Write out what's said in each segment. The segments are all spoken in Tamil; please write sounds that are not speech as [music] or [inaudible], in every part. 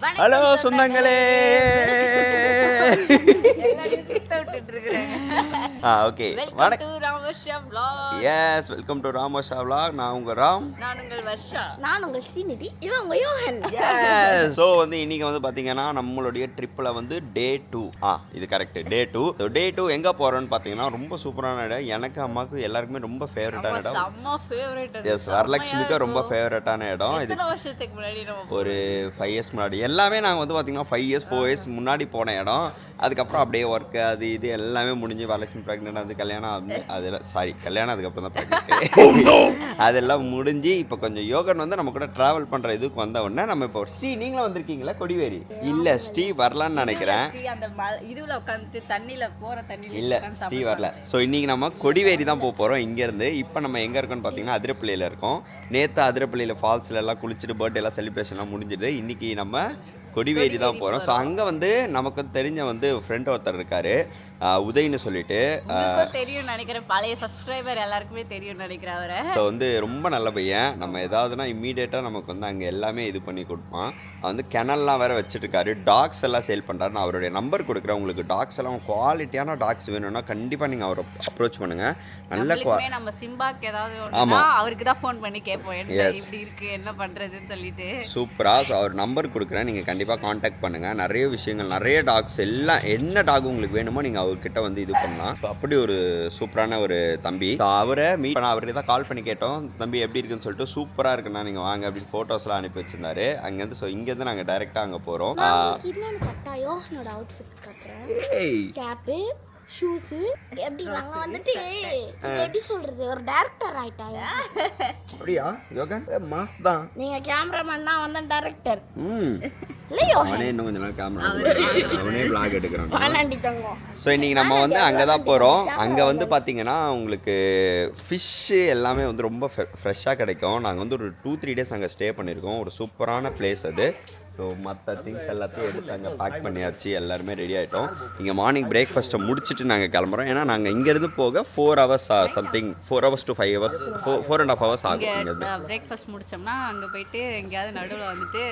ഹലോ സ്വന്തങ്ങളെ [laughs] இருக்கிறேன். Ah okay. Welcome வணக் to Ramarsha vlog. Yes welcome to Ramosha vlog. நான் உங்க ராம். நான் உங்கள் வர்ஷா. நான் உங்கள் ஸ்ரீநிதி இவன் உங்க யோகன். எஸ் ஸோ வந்து இன்னைக்கு வந்து பார்த்தீங்கன்னா நம்மளுடைய ட்ரிப்பில் வந்து டே டூ ஆ இது correct day two day two எங்கே போகிறோன்னு பார்த்தீங்கன்னா ரொம்ப சூப்பரான இடம். எனக்கு அம்மாவுக்கு எல்லாருக்குமே ரொம்ப ஃபேவரட்டான நம்ம இடம். செம்ம. எஸ் வரலட்சுமிக்கு ரொம்ப ஃபேவரட்டான இடம். இது எத்தனை வருஷத்துக்கு முன்னாடி நம்ம ஒரு ஃபைவ் இயர்ஸ் முன்னாடி. எல்லாமே நாங்கள் வந்து பார்த்தீங்கன்னா ஃபைவ் இயர்ஸ் ஃபோர் இயர்ஸ் முன்னாடி போன இடம். அதுக்கப்புறம் அப்படியே ஒர்க் அது இது எல்லாமே முடிஞ்சு வரலட்சுமி ப்ரெக்னென்ட் அது கல்யாணம் அது- அதெல்லாம் சாரி கல்யாணம் அதுக்கப்புறம் தான் ப்ரெக்னென்ட் [laughs] அதெல்லாம் முடிஞ்சு இப்போ கொஞ்சம் யோகன் வந்து நம்ம கூட ட்ராவல் பண்ணுற இதுக்கு வந்த உடனே நம்ம இப்போ ஸ்ரீ நீங்களும் வந்திருக்கீங்களா கொடிவேரி? இல்லை ஸ்ரீ வரலான்னு நினைக்கிறேன். அந்த இதுல உட்காந்துட்டு தண்ணியில போற தண்ணியில இல்லை ஸ்ரீ. வரல. ஸோ இன்றைக்கி நம்ம கொடிவேரி தான் போக போகிறோம் இங்கேருந்து. இப்போ நம்ம எங்கே இருக்கோம்னு பார்த்தீங்கன்னா அதிரப்பள்ளியில் இருக்கோம். நேற்று அதிரப்பள்ளியில் ஃபால்ஸில் எல்லாம் குளிச்சுட்டு பர்த்டே எல்லாம் செலிப்ரேஷன்லாம் முடிஞ்சுது. இன்றைக்கி நம்ம கொடிவேரி தான் போகிறோம் ஸோ அங்கே வந்து நமக்கு தெரிஞ்ச வந்து ஃப்ரெண்ட் ஒருத்தர் இருக்கார். உதய்னு சொல்லிட்டு தெரியும் நினைக்கிறேன். பழைய சப்ஸ்கிரைபர் எல்லாருக்குமே தெரியும் நினைக்கிறேன் அவரை. ஸோ வந்து ரொம்ப நல்ல பையன். நம்ம ஏதாவதுனா இம்மீடியட்டாக நமக்கு வந்து அங்கே எல்லாமே இது பண்ணி கொடுப்பான். வந்து கிணல்லாம் வேற வச்சுட்டு இருக்காரு டாக்ஸ் எல்லாம் சேல் பண்ணுறாரு நான் அவருடைய நம்பர் கொடுக்குறேன். உங்களுக்கு டாக்ஸ் எல்லாம் குவாலிட்டியான டாக்ஸ் வேணும்னா கண்டிப்பாக நீங்கள் அவரை அப்ரோச் பண்ணுங்கள் நல்ல நம்ம சிம்பாக்கு ஏதாவது ஆமா. ஒண்ணுனா அவருக்கு தான் ஃபோன் பண்ணி கேட்போம். என்ன. இப்படி இருக்கு? என்ன பண்றதுன்னு சொல்லிட்டு. சூப்பராக ஸோ அவர் நம்பர் கொடுக்குறேன். நீங்கள் கண்டிப்பாக காண்டாக்ட் பண்ணுங்கள் நிறைய விஷயங்கள் நிறைய டாக்ஸ் எல்லாம் என்ன டாக் உங்களுக்கு வேணுமோ நீங்கள் அவர்கிட்ட வந்து இது பண்ணலாம். அப்படி ஒரு சூப்பரான ஒரு தம்பி. அவரை மீட் பண்ண அவர்கிட்ட தான் கால் பண்ணி கேட்டோம். தம்பி எப்படி இருக்குன்னு சொல்லிட்டு சூப்பராக இருக்குண்ணா நீங்கள் வாங்க அப்படின்னு ஃபோட்டோஸ்லாம் அனுப்பி வச்சிருந்தாரு. அங்கேருந்து ஸோ இங்கேருந்து நாங்கள் டைரெக்டாக அங்கே போகிறோம் யோகனோட அவுட்ஃபிட் கட்டுறேன். கேப்பு ஷூஸு எப்படி நாங்க வந்துட்டு எப்படி சொல்றது? ஒரு டேரக்டர் ஆயிட்டாங்க அப்படியா யோகன்? மாஸ் தான். நீங்க கேமராமேன் தான் வந்து டேரக்டர் ம். அவனே இன்னும் கொஞ்ச நாள் கேமரா அவனே vlog எடுக்கிறான். வானாண்டி தங்கம். ஸோ இன்றைக்கி நம்ம வந்து அங்கே தான் போகிறோம் அங்கே வந்து பார்த்தீங்கன்னா உங்களுக்கு ஃபிஷ்ஷு எல்லாமே வந்து ரொம்ப ஃப்ரெஷ்ஷாக கிடைக்கும். நாங்கள் வந்து ஒரு டூ த்ரீ டேஸ் அங்கே ஸ்டே பண்ணியிருக்கோம். ஒரு சூப்பரான பிளேஸ் அது. ஸோ மற்ற திங்ஸ் எல்லாத்தையும் எடுத்து அங்கே பேக் பண்ணியாச்சு எல்லாருமே ரெடி ஆகிட்டோம் இங்கே மார்னிங் பிரேக்ஃபாஸ்ட்டை முடிச்சுட்டு நாங்கள் கிளம்புறோம். ஏன்னா நாங்கள் இங்கேருந்து போக four hours something four hours to five hours four four and half hours இங்க ஆகும் இங்கேருந்து. பிரேக்ஃபாஸ்ட் முடிச்சோம்னா அங்க போயிட்டு எங்கேயாவது நடுவுல வந்துட்டு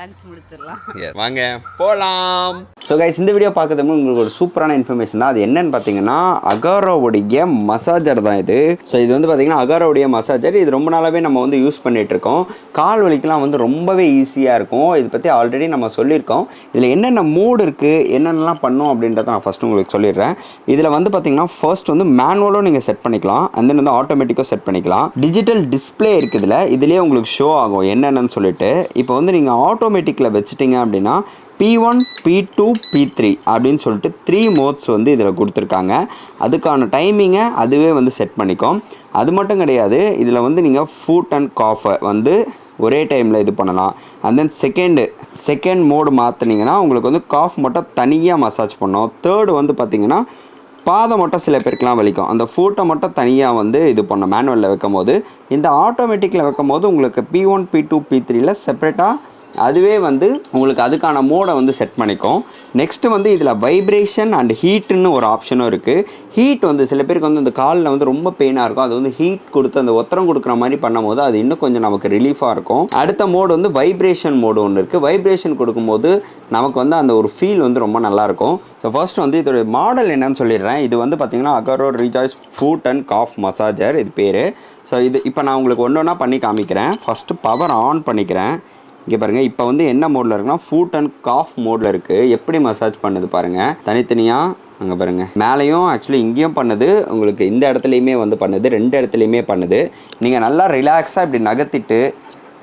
லஞ்ச் முடிச்சிடலாம். வாங்க போகலாம் ஸோ கைஸ் இந்த வீடியோ பார்க்கறதுக்கு உங்களுக்கு ஒரு சூப்பரான இன்ஃபர்மேஷன் தான். அது என்னன்னு பார்த்தீங்கன்னா அகாரோவுடைய மசாஜர் தான் இது. ஸோ இது வந்து பார்த்தீங்கன்னா அகாரோவுடைய மசாஜர் இது ரொம்ப நாளாகவே நம்ம வந்து யூஸ் பண்ணிட்டு இருக்கோம். கால் வலிக்கெலாம் வந்து ரொம்பவே ஈஸியாக இருக்கும். இதை பற்றி ஆல்ரெடி நம்ம சொல்லியிருக்கோம். இதில் என்னென்ன மூடு இருக்குது என்னென்னலாம் பண்ணும் அப்படின்றத நான் ஃபஸ்ட்டு உங்களுக்கு சொல்லிடுறேன். இதில் வந்து பார்த்தீங்கன்னா ஃபர்ஸ்ட் வந்து மேனுவலும் நீங்கள் செட் பண்ணிக்கலாம். அண்ட் தென் வந்து ஆட்டோமேட்டிக்காக செட் பண்ணிக்கலாம். டிஜிட்டல் டிஸ்ப்ளே இருக்குது இதில். இதுலேயே உங்களுக்கு ஷோ ஆகும் என்னென்னு சொல்லிட்டு. இப்போ வந்து நீங்கள் ஆட்டோமேட்டிக்கில் வச்சுட்டீங்க அப்படின்னா P one P two P three அப்படின்னு சொல்லிட்டு த்ரீ மோட்ஸ் வந்து இதில் கொடுத்துருக்காங்க. அதுக்கான டைமிங்கை அதுவே வந்து செட் பண்ணிக்கும். அது மட்டும் கிடையாது இதில் வந்து நீங்கள் ஃபுட் அண்ட் காஃபை வந்து ஒரே டைமில் இது பண்ணலாம். And then second second mode மாற்றினீங்கன்னா உங்களுக்கு வந்து காஃப் மட்டும் தனியாக மசாஜ் பண்ணும். தேர்டு வந்து பார்த்தீங்கன்னா பாதை மட்டும் சில பேருக்குலாம் வலிக்கும். அந்த ஃபூட்டை மட்டும் தனியாக வந்து இது பண்ணோம். மேனுவலில் வைக்கும் போது இந்த ஆட்டோமேட்டிக்கில் வைக்கும் போது உங்களுக்கு P one P two P த்ரீல செப்பரேட்டாக அதுவே வந்து உங்களுக்கு அதுக்கான மோடை வந்து செட் பண்ணிக்கும். நெக்ஸ்ட்டு வந்து இதில் வைப்ரேஷன் அண்ட் ஹீட்டுன்னு ஒரு ஆப்ஷனும் இருக்குது ஹீட் வந்து சில பேருக்கு வந்து இந்த காலில் வந்து ரொம்ப பெயினாக இருக்கும். அது வந்து ஹீட் கொடுத்து அந்த ஒத்தரம் கொடுக்குற மாதிரி பண்ணும்போது அது இன்னும் கொஞ்சம் நமக்கு ரிலீஃபாக இருக்கும். அடுத்த மோடு வந்து வைப்ரேஷன் மோடு ஒன்று இருக்குது வைப்ரேஷன் கொடுக்கும்போது நமக்கு வந்து அந்த ஒரு ஃபீல் வந்து ரொம்ப நல்லாயிருக்கும் ஸோ ஃபர்ஸ்ட் வந்து இதோட மாடல் என்னன்னு சொல்லிடுறேன். இது வந்து பார்த்திங்கன்னா Agaro recharge foot and calf massager இது பேர். ஸோ இது இப்போ நான் உங்களுக்கு ஒன்று ஒன்றா பண்ணி காமிக்கிறேன். ஃபஸ்ட்டு பவர் ஆன் பண்ணிக்கிறேன். இங்கே பாருங்கள் இப்போ வந்து என்ன மோடில் இருக்குன்னா ஃபுட் அண்ட் காஃப் மோடில் இருக்குது எப்படி மசாஜ் பண்ணுது பாருங்கள் தனித்தனியாக அங்கே பாருங்கள் மேலேயும் ஆக்சுவலி இங்கேயும் பண்ணுது. உங்களுக்கு இந்த இடத்துலையுமே வந்து பண்ணுது ரெண்டு இடத்துலையுமே பண்ணுது. நீங்கள் நல்லா ரிலாக்ஸாக இப்படி நகர்த்திட்டு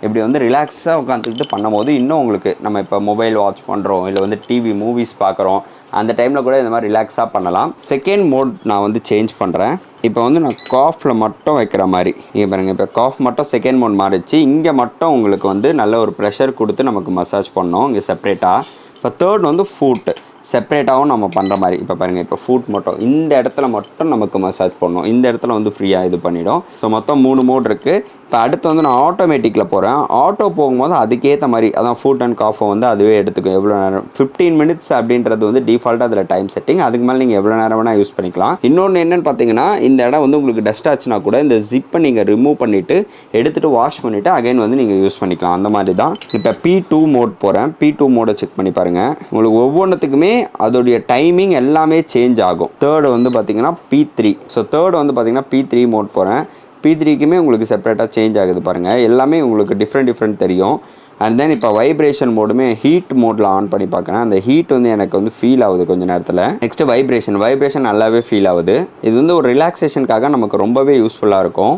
இப்படி வந்து ரிலாக்ஸாக உட்காந்துக்கிட்டு பண்ணும்போது இன்னும் உங்களுக்கு நம்ம இப்போ மொபைல் வாட்ச் பண்ணுறோம் இல்லை வந்து டிவி மூவிஸ் பார்க்குறோம் அந்த டைமில் கூட இந்த மாதிரி ரிலாக்ஸாக பண்ணலாம். செகண்ட் மோட் நான் வந்து சேஞ்ச் பண்ணுறேன் இப்போ வந்து நான் காஃபில் மட்டும் வைக்கிற மாதிரி. இங்கே பாருங்கள் இப்போ காஃப் மட்டும் செகண்ட் மோட் மாறிச்சு இங்கே மட்டும் உங்களுக்கு வந்து நல்ல ஒரு ப்ரெஷர் கொடுத்து நமக்கு மசாஜ் பண்ணோம் இங்கே செப்ரேட்டாக இப்போ தேர்ட் வந்து ஃபூட்டு செப்பரேட்டாகவும் நம்ம பண்ணுற மாதிரி. இப்போ பாருங்கள் இப்போ ஃபுட் மட்டும். இந்த இடத்துல மட்டும் நமக்கு மசாஜ் பண்ணணும் இந்த இடத்துல வந்து ஃப்ரீயாக இது பண்ணிடும். ஸோ மொத்தம் மூணு மோட் இருக்குது இப்போ அடுத்து வந்து நான் ஆட்டோமேட்டிக்கில் போகிறேன் ஆட்டோ போகும்போது அதுக்கேற்ற மாதிரி அதான் ஃபுட் அண்ட் காஃபை வந்து அதுவே எடுத்துக்கும் எவ்வளோ நேரம்? ஃபிஃப்டீன் மினிட்ஸ் அப்படின்றது வந்து டிஃபால்ட்டாக அதில் டைம் செட்டிங் அதுக்கு மேலே நீங்கள் எவ்வளோ நேரம் வேணால் யூஸ் பண்ணிக்கலாம். இன்னொன்று என்னென்னு பார்த்தீங்கன்னா இந்த இடம் வந்து உங்களுக்கு டஸ்ட் ஆச்சுன்னா கூட இந்த ஜிப்பை நீங்கள் ரிமூவ் பண்ணிவிட்டு எடுத்துகிட்டு வாஷ் பண்ணிவிட்டு அகைன் வந்து நீங்கள் யூஸ் பண்ணிக்கலாம். அந்த மாதிரி தான் இப்போ பி டூ மோட் போகிறேன் பி டூ மோடை செக் பண்ணி பாருங்கள் உங்களுக்கு ஒவ்வொன்றுத்துக்குமே அதோடைய டைமிங் எல்லாமே சேஞ்ச் ஆகும். தேர்டு வந்து பார்த்தீங்கன்னா பி த்ரீ ஸோ தேர்டு வந்து பார்த்தீங்கன்னா பி த்ரீ மோட் போகிறேன் பி த்ரீக்குமே உங்களுக்கு செப்பரேட்டாக சேஞ்ச் ஆகுது பாருங்கள் எல்லாமே உங்களுக்கு டிஃப்ரெண்ட் டிஃப்ரெண்ட் தெரியும். அண்ட் தென் இப்போ வைப்ரேஷன் மோடுமே ஹீட் மோடில் ஆன் பண்ணி பார்க்குறேன். அந்த ஹீட் வந்து எனக்கு வந்து ஃபீல் ஆகுது கொஞ்ச நேரத்தில். நெக்ஸ்ட்டு வைப்ரேஷன் வைப்ரேஷன் நல்லாவே ஃபீல் ஆகுது. இது வந்து ஒரு ரிலாக்ஸேஷனுக்காக நமக்கு ரொம்பவே யூஸ்ஃபுல்லாக இருக்கும்.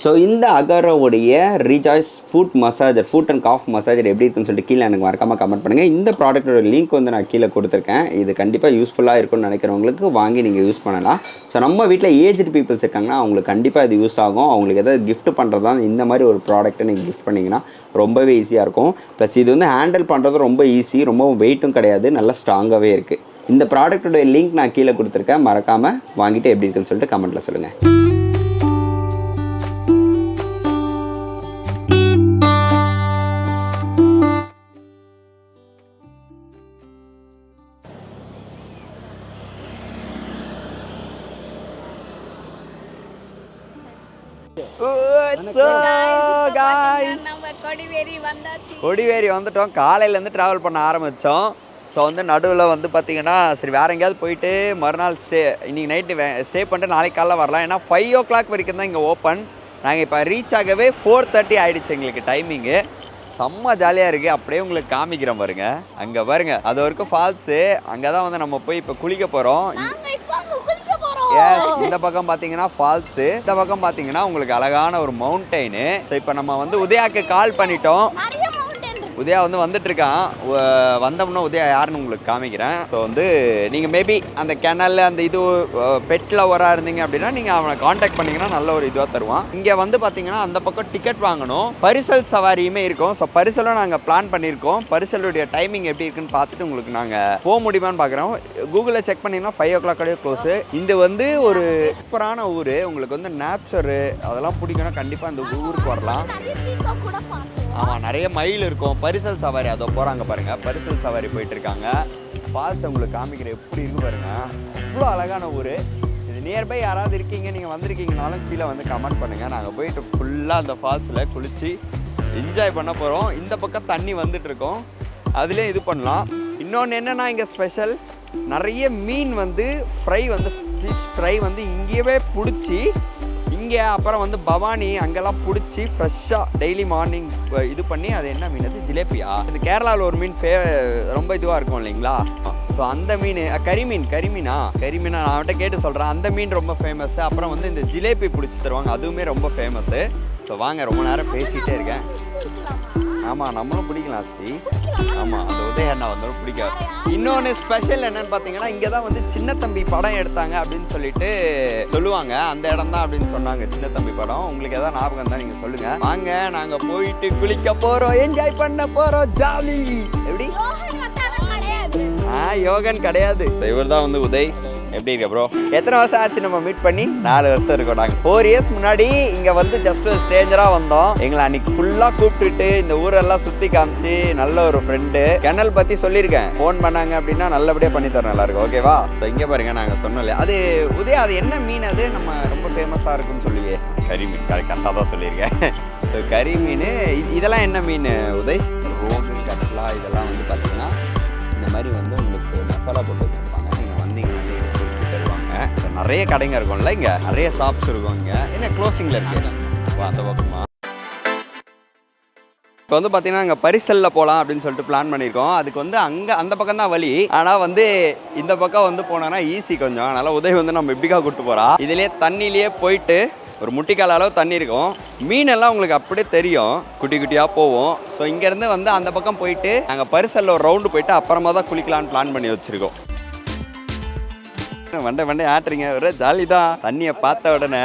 ஸோ இந்த அகரோவுடைய ரீசாய்ஸ் foot massager foot and calf massager எப்படி இருக்குன்னு சொல்லிட்டு கீழே எனக்கு மறக்காமல் கமெண்ட் பண்ணுங்கள் இந்த ப்ராடக்ட்டோட லிங்க் வந்து நான் கீழே கொடுத்துருக்கேன். இது கண்டிப்பாக யூஸ்ஃபுல்லாக இருக்கும்னு நினைக்கிறவங்களுக்கு வாங்கி நீங்கள் யூஸ் பண்ணலாம். ஸோ நம்ம வீட்டில் ஏஜ்டு பீப்புள்ஸ் இருக்காங்கன்னா அவங்களுக்கு கண்டிப்பாக இது யூஸ் ஆகும். அவங்களுக்கு ஏதாவது கிஃப்ட் பண்ணுறதா இந்த மாதிரி ஒரு ப்ராடக்ட்டை நீங்கள் கிஃப்ட் பண்ணிங்கன்னா ரொம்பவே ஈஸியாக இருக்கும். ப்ளஸ் இது வந்து ஹேண்டில் பண்ணுறது ரொம்ப ஈஸி ரொம்ப வெயிட்டும் கிடையாது நல்லா ஸ்ட்ராங்காகவே இருக்குது இந்த ப்ராடக்ட்டோட லிங்க் நான் கீழே கொடுத்துருக்கேன். மறக்காமல் வாங்கிட்டு எப்படி இருக்குன்னு சொல்லிட்டு கமெண்ட்டில் சொல்லுங்கள் கொடிவேரி வந்தாச்சு கொடிவேரி வந்துட்டோம். காலையிலேருந்து ட்ராவல் பண்ண ஆரம்பித்தோம் ஸோ வந்து நடுவில் வந்து பார்த்தீங்கன்னா சரி வேறு எங்கேயாவது போயிட்டு மறுநாள் ஸ்டே இன்னைக்கு நைட்டு ஸ்டே பண்ணிட்டு நாளைக்கு காலைல வரலாம். ஏன்னா ஃபைவ் ஓ கிளாக் வரைக்கும் தான் இங்கே ஓப்பன் நாங்கள் இப்போ ரீச் ஆகவே ஃபோர் தேர்ட்டி ஆயிடுச்சு எங்களுக்கு டைமிங்கு செம்ம ஜாலியாக இருக்குது அப்படியே உங்களுக்கு காமிக்கிறேன் பாருங்க. அங்கே பாருங்க. அது வரைக்கும் ஃபால்ஸு அங்கே தான் வந்து நம்ம போய் இப்போ குளிக்க போகிறோம் நாங்க இப்போ அங்க குளிக்க போறோம் எஸ் இந்த பக்கம் பார்த்தீங்கன்னா ஃபால்ஸு இந்த பக்கம் பார்த்தீங்கன்னா உங்களுக்கு அழகான ஒரு மவுண்டெயின் ஸோ இப்போ நம்ம வந்து உதயாக்கு கால் பண்ணிட்டோம். உதயா வந்து வந்துட்டுருக்கான். வந்தோம்னா உதயா யாருன்னு உங்களுக்கு காமிக்கிறேன். ஸோ வந்து நீங்கள் மேபி அந்த கிணல்ல அந்த இது பெட் லவராக இருந்தீங்க அப்படின்னா நீங்கள் அவனை காண்டாக்ட் பண்ணிங்கன்னா நல்ல ஒரு இதுவாக தருவான். இங்கே வந்து பார்த்தீங்கன்னா அந்த பக்கம் டிக்கெட் வாங்கணும். பரிசல் சவாரியுமே இருக்கும். ஸோ பரிசலும் நாங்கள் பிளான் பண்ணியிருக்கோம். பரிசலுடைய டைமிங் எப்படி இருக்குன்னு பார்த்துட்டு உங்களுக்கு நாங்கள் போக முடியுமான்னு பார்க்குறோம் கூகுளில் செக் பண்ணிங்கன்னா ஃபைவ் ஓ கிளாக் க்ளோஸு இது வந்து ஒரு சூப்பரான ஊர். உங்களுக்கு வந்து நேச்சரு அதெல்லாம் பிடிக்கணும் கண்டிப்பாக அந்த ஊருக்கு வரலாம். ஆமாம் நிறைய மயில் இருக்கும். பரிசல் சவாரி அதோ போகிறாங்க பாருங்க. பரிசல் சவாரி போயிட்டு இருக்காங்க ஃபால்ஸ் உங்களுக்கு காமிக்கிற எப்படி இருக்கு பாருங்க. அவ்வளோ அழகான ஊர். இது நியர்பை யாராவது இருக்கீங்க நீங்கள் வந்திருக்கீங்கனாலும் கீழே வந்து கமெண்ட் பண்ணுங்கள் நாங்கள் போயிட்டு ஃபுல்லாக அந்த ஃபால்ஸில் குளித்து என்ஜாய் பண்ண போகிறோம் இந்த பக்கம் தண்ணி வந்துட்டுருக்கோம். அதுலேயும் இது பண்ணலாம். இன்னொன்று என்னென்னா இங்கே ஸ்பெஷல் நிறைய மீன் வந்து ஃப்ரை வந்து ஃபிஷ் ஃப்ரை வந்து இங்கேயே பிடிச்சி இங்கே அப்புறம் வந்து பவானி அங்கெல்லாம் பிடிச்சி ஃப்ரெஷ்ஷாக டெய்லி மார்னிங் இது பண்ணி அது என்ன மீன் அது? ஜிலேபியா? இது கேரளாவில் ஒரு மீன் ஃபே ரொம்ப இதுவாக இருக்கும் இல்லைங்களா? ஸோ அந்த மீன் கரிமீன் கரிமீனா கரிமீனா நான் அவன்கிட்ட கேட்டு சொல்கிறேன் அந்த மீன் ரொம்ப ஃபேமஸ் அப்புறம் வந்து இந்த ஜிலேபி பிடிச்சி தருவாங்க. அதுவுமே ரொம்ப ஃபேமஸ்ஸு ஸோ வாங்க ரொம்ப நேரம் பேசிகிட்டே இருக்கேன். ஆமாம் நம்மளும் பிடிக்கலாம் ஸ்ரீ. ஆமாம் அந்த உதய அண்ணா வந்து பிடிக்காது. இன்னொன்று ஸ்பெஷல் என்னன்னு பார்த்தீங்கன்னா இங்கே தான் வந்து சின்ன தம்பி படம் எடுத்தாங்க அப்படின்னு சொல்லிட்டு சொல்லுவாங்க. அந்த இடம் தான் அப்படின்னு சொன்னாங்க சின்ன தம்பி படம். உங்களுக்கு எதாவது ஞாபகம் தான் நீங்கள் சொல்லுங்கள் வாங்க நாங்கள் போயிட்டு குளிக்க போகிறோம் என்ஜாய் பண்ண போகிறோம் ஜாலி எப்படி? யோகன் மட்டான கிடையாது. ஆ யோகன் கிடையாது. இவர் தான் வந்து உதய். எப்படி இருக்க ப்ரோ எத்தனை வருஷம் ஆச்சு நம்ம மீட் பண்ணி? நாலு வருஷம் இருக்கோம். நாங்கள் ஃபோர் இயர்ஸ் முன்னாடி இங்கே வந்து ஜஸ்ட் ஒரு ஸ்ட்ரேஞ்சராக வந்தோம். எங்களை அன்னைக்கு ஃபுல்லாக கூப்பிட்டுட்டு இந்த ஊரெல்லாம் சுற்றி காமிச்சு நல்ல ஒரு ஃப்ரெண்டு கெனல் பற்றி சொல்லியிருக்கேன். ஃபோன் பண்ணாங்க அப்படின்னா நல்லபடியாக பண்ணி நல்லாயிருக்கும் ஓகேவா ஸோ இங்கே பாருங்க நாங்கள் சொன்னோம்ல. அது உதய அது என்ன மீன் அது? நம்ம ரொம்ப ஃபேமஸாக இருக்குன்னு சொல்லியே. கறி மீன். கரெக்டாக தான் சொல்லியிருக்கேன். [laughs] ஸோ கறி மீன் இதெல்லாம் என்ன மீன் உதய்? ரோடு கட்லா இதெல்லாம் வந்து பார்த்தீங்கன்னா இந்த மாதிரி வந்து உங்களுக்கு மசாலா போட்டு நிறைய கடைங்க இருக்கும்ல இங்கே. நிறைய ஷாப்ஸ் இருக்கும் இங்கே. என்ன க்ளோசிங்கில் இருக்கு? அந்த பக்கமா. இப்போ வந்து பார்த்தீங்கன்னா அங்கே பரிசலில் போகலாம் அப்படின்னு சொல்லிட்டு பிளான் பண்ணியிருக்கோம். அதுக்கு வந்து அங்கே அந்த பக்கம் தான் வழி. ஆனால் வந்து இந்த பக்கம் வந்து போனோன்னா ஈஸி கொஞ்சம். அதனால் உதவி வந்து நம்ம எப்படிக்கா கூப்பிட்டு போகிறோம் இதுலேயே தண்ணியிலேயே போயிட்டு ஒரு முட்டிக்கால் அளவு தண்ணி இருக்கும். மீன் எல்லாம் உங்களுக்கு அப்படியே தெரியும். குட்டி குட்டியாக போவோம். ஸோ இங்கேருந்து வந்து அந்த பக்கம் போயிட்டு நாங்கள் பரிசலில் ஒரு ரவுண்டு போயிட்டு அப்புறமா தான் குளிக்கலான்னு பிளான் பண்ணி வச்சுருக்கோம். வண்டை வண்டை ஆட்டுறீங்க. ஒரே ஜாலி தான் தண்ணியை பார்த்த உடனே.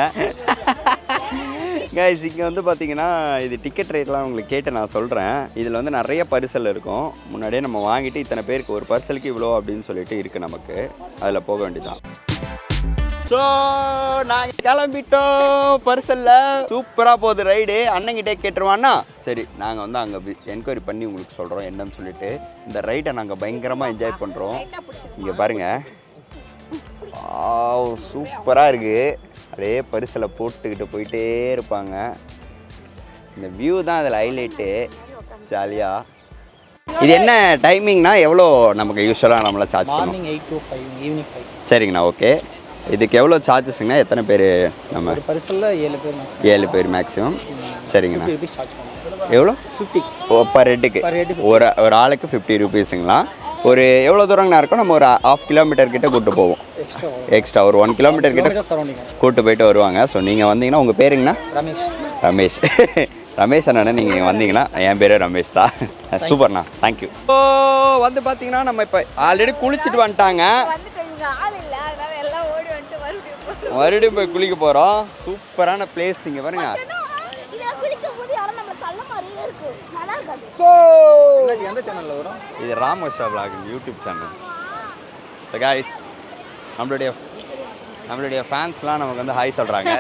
கைஸ் இங்கே வந்து பார்த்தீங்கன்னா இது டிக்கெட் ரேட்லாம் உங்களுக்கு கேட்டு நான் சொல்கிறேன் இதில் வந்து நிறைய பரிசல் இருக்கும். முன்னாடியே நம்ம வாங்கிட்டு இத்தனை பேருக்கு ஒரு பரிசலுக்கு இவ்வளோ அப்படின்னு சொல்லிட்டு இருக்குது நமக்கு. அதில் போக வேண்டியதான் ஸோ நாங்கள் கிளம்பிட்டோம் பரிசலில். சூப்பராக போகுது ரைடு அண்ணங்கிட்டே கேட்டுருவான்னா சரி நாங்கள் வந்து அங்கே என்கொயரி பண்ணி உங்களுக்கு சொல்கிறோம் என்னன்னு சொல்லிட்டு. இந்த ரைடை நாங்கள் பயங்கரமாக என்ஜாய் பண்ணுறோம் இங்கே பாருங்கள் சூப்பராக இருக்குது அப்படியே பரிசில் போட்டுக்கிட்டு போயிட்டே இருப்பாங்க. இந்த வியூ தான் அதில் ஹைலைட்டு ஜாலியாக இது என்ன டைமிங்னா எவ்வளோ நமக்கு யூஸ்வலாக நம்மளை சார்ஜ் பண்ணும்? Morning eight to five evening five சரிங்கண்ணா ஓகே இதுக்கு எவ்வளோ சார்ஜஸ்ங்கண்ணா எத்தனை பேர் நம்ம? பரிசலில் ஏழு பேர் ஏழு பேர் மேக்ஸிமம் சரிங்கண்ணா. பண்ணுவோம். எவ்வளோ? ஃபிஃப்டி ஓ பர் ஹெட்டுக்கு ஒரு ஒரு ஆளுக்கு ஃபிஃப்டி ருபீஸுங்களா ஒரு எவ்வளோ தூரங்கண்ணா இருக்கும்? நம்ம ஒரு ஆஃப் கிலோமீட்டர் கிட்ட கூட்டு போவோம். எக்ஸ்ட்ரா எக்ஸ்ட்ரா ஒரு ஒன் கிலோமீட்டர் கிட்ட கூட்டு போயிட்டு வருவாங்க. ஸோ நீங்கள் வந்தீங்கன்னா உங்கள் பேருங்கண்ணா? ரமேஷ். ரமேஷ். [laughs] ரமேஷ் அண்ணா நீங்கள் வந்தீங்கன்னா என் பேரே ரமேஷ் தான். சூப்பர்ண்ணா. தேங்க்யூ ஓ வந்து பார்த்தீங்கன்னா நம்ம இப்போ ஆல்ரெடி குளிச்சுட்டு வந்துட்டாங்க. மறுபடியும் போய் குளிக்க போகிறோம் சூப்பரான பிளேஸ் இங்கே பாருங்க இதை குளிக்கும் போது யாரும் நம்மள தள்ள மாதிரியே இருக்கு நல்லா இருக்காது ஸோ எந்த சேனலில் வரும்? இது Ramosha vlog YouTube channel so guys நம்மளுடைய நம்மளுடைய ஃபேன்ஸ்லாம் நமக்கு வந்து ஹாய் சொல்கிறாங்க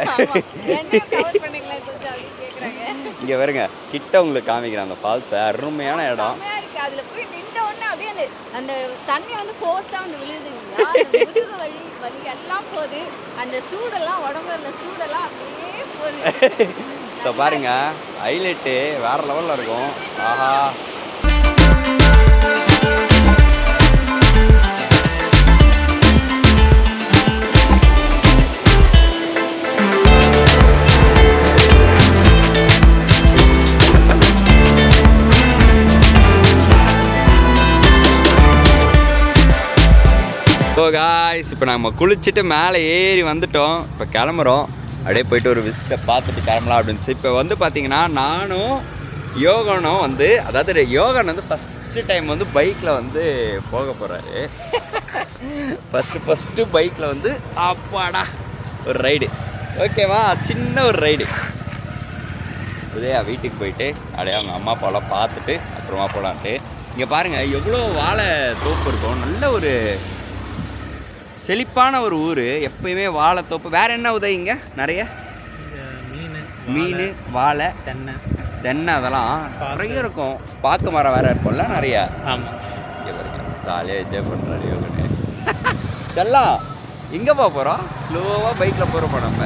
இங்கே வருங்க கிட்ட உங்களுக்கு காமிக்கிறேன் அந்த ஃபால்ஸை அருமையான இடம். செம்மையா இருக்கு. அதுல போய் நின்ற உடனே அப்படியே அந்த அந்த தண்ணி வந்து ஃபோர்ஸா வந்து அந்த முதுகு வலி வலி எல்லாம் போகுது. அந்த சூடெல்லாம் உடம்புல இருந்த சூடெல்லாம் அப்படியே போகுது. இப்போ பாருங்கள் ஹைலைட்டு வேறு லெவலில் இருக்கும். ஆஹா. ஸோ காய்ஸ் இப்போ நம்ம குளிச்சுட்டு மேலே ஏறி வந்துட்டோம். இப்போ கிளம்புறோம். அப்படியே போயிட்டு ஒரு விசிட்டை பார்த்துட்டு கிளம்பலாம் அப்படின்னு இப்போ வந்து பார்த்தீங்கன்னா நானும் யோகனும் வந்து அதாவது யோகன் வந்து ஃபஸ்ட்டு டைம் வந்து பைக்கில் வந்து போக போகிறாரு ஃபஸ்ட்டு ஃபஸ்ட்டு பைக்கில் வந்து அப்பாடா ஒரு ரைடு ஓகேவா சின்ன ஒரு ரைடு உதயா வீட்டுக்கு போயிட்டு அப்படியே அவங்க அம்மா அப்பாவெல்லாம் பார்த்துட்டு அப்புறமா போகலான்ட்டு இங்கே பாருங்கள் எவ்வளோ வாழை தோப்பு இருக்கும். நல்ல ஒரு செழிப்பான ஒரு ஊர் எப்பயுமே வாழைத்தோப்பு வேற என்ன உதவிங்க நிறைய? மீன் மீன் வாழை தென்னை. தென்னை அதெல்லாம் நிறைய இருக்கும். பாக்கு மரம் வேற இருக்கும்ல நிறைய. ஆமாம் ஜாலியாக என்ஜாய் பண்ணுறாரு யோகனு [laughs] செல்லாம் எங்கே போக போகிறோம் ஸ்லோவாக பைக்கில் போகிறோம் நம்ம.